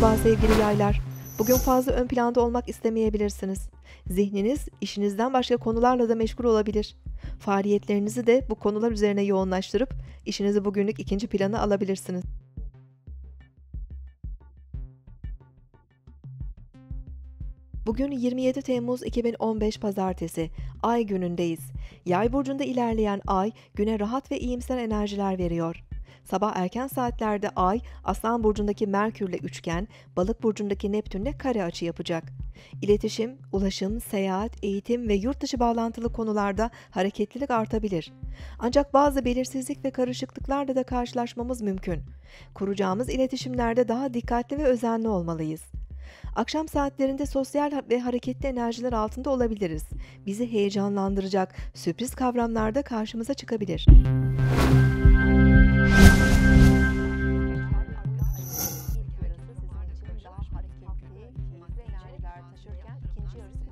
Merhaba sevgili yaylar. Bugün fazla ön planda olmak istemeyebilirsiniz. Zihniniz işinizden başka konularla da meşgul olabilir. Faaliyetlerinizi de bu konular üzerine yoğunlaştırıp işinizi bugünlük ikinci plana alabilirsiniz. Bugün 27 Temmuz 2015 Pazartesi, Ay günündeyiz. Yay burcunda ilerleyen Ay, güne rahat ve iyimser enerjiler veriyor. Sabah erken saatlerde Ay, Aslan burcundaki Merkürle üçgen, Balık burcundaki Neptünle kare açı yapacak. İletişim, ulaşım, seyahat, eğitim ve yurt dışı bağlantılı konularda hareketlilik artabilir. Ancak bazı belirsizlik ve karışıklıklarla da karşılaşmamız mümkün. Kuracağımız iletişimlerde daha dikkatli ve özenli olmalıyız. Akşam saatlerinde sosyal ve hareketli enerjiler altında olabiliriz. Bizi heyecanlandıracak sürpriz kavramlar da karşımıza çıkabilir. Taşırken ikinci yarısı